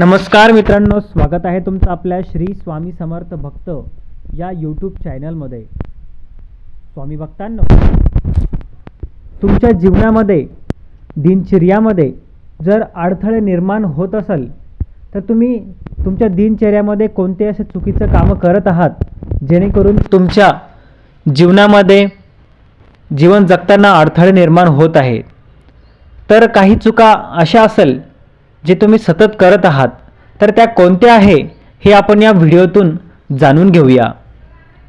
नमस्कार मित्रांनो स्वागत आहे तुमचं आपल्या श्री स्वामी समर्थ भक्त या यूट्यूब चॅनलमध्ये स्वामी भक्तांनो तुमच्या जीवनामध्ये दिनचर्यामध्ये जर अडथळे निर्माण होत असेल तर तुम्ही तुमच्या दिनचर्यामध्ये कोणते असे चुकीचं कामं करत आहात जेणेकरून तुमच्या जीवनामध्ये जीवन जगताना अडथळे निर्माण होत आहे? तर काही चुका अशा असेल जे तुम्ही सतत करत आहात तर त्या कोणत्या आहे हे आपण या व्हिडिओतून जाणून घेऊया.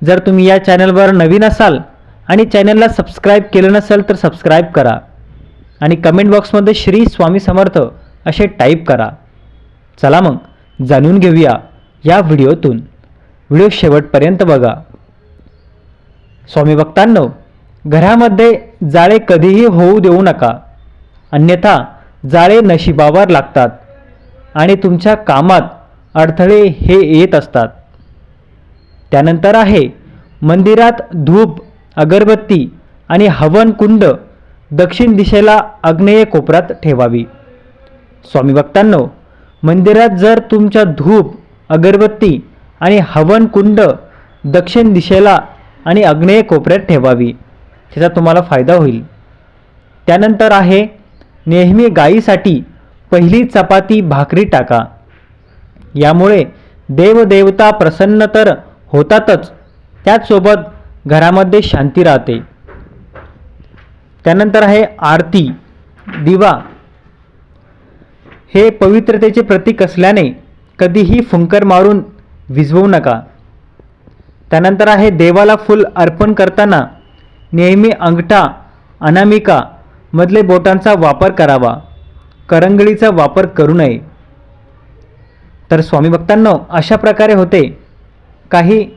जर तुम्ही या चॅनलवर नवीन असाल आणि चॅनलला सबस्क्राईब केलं नसेल तर सबस्क्राईब करा. आणि कमेंट बॉक्समध्ये श्री स्वामी समर्थ असे टाईप करा. चला मग जाणून घेऊया या व्हिडिओतून. व्हिडिओ शेवटपर्यंत बघा. स्वामी भक्तांनो घरामध्ये जाळे कधीही होऊ देऊ नका. अन्यथा जाळे नशिबावर लागतात आणि तुमच्या कामात अडथळे हे येत असतात. त्यानंतर आहे मंदिरात धूप अगरबत्ती आणि हवन कुंड दक्षिण दिशेला आग्नेय कोपऱ्यात ठेवावी. स्वामी भक्तांनो मंदिरात जर तुमच्या धूप अगरबत्ती आणि हवन कुंड दक्षिण दिशेला आणि आग्नेय कोपऱ्यात ठेवावी त्याचा तुम्हाला फायदा होईल. त्यानंतर आहे नेहमी गायीसाठी पहिली चपाती भाकरी टाका. यामुळे देवदेवता प्रसन्न तर होतातच त्याचसोबत घरामध्ये शांती राहते. त्यानंतर आहे आरती दिवा. हे पवित्रतेचे प्रतीक असल्याने कधीही फुंकर मारून विझवू नका. त्यानंतर आहे देवाला फुल अर्पण करताना नेहमी अंगठा अनामिका मधले बोटांचा वापर करावा. करंगळीचा वापर करू नये. तर स्वामी भक्तांनो अशा प्रकारे होते. काही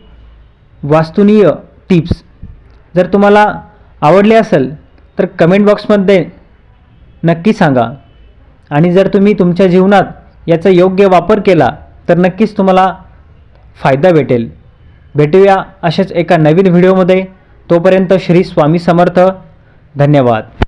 वास्तुनीय टिप्स. जर तुम्हाला आवडले असेल तर कमेंट बॉक्समध्ये नक्की सांगा. आणि जर तुम्ही तुमच्या जीवनात याचा योग्य वापर केला तर नक्कीच तुम्हाला फायदा भेटेल. भेटूया अशाच एका नवीन व्हिडिओमध्ये. तोपर्यंत श्री स्वामी समर्थ. धन्यवाद.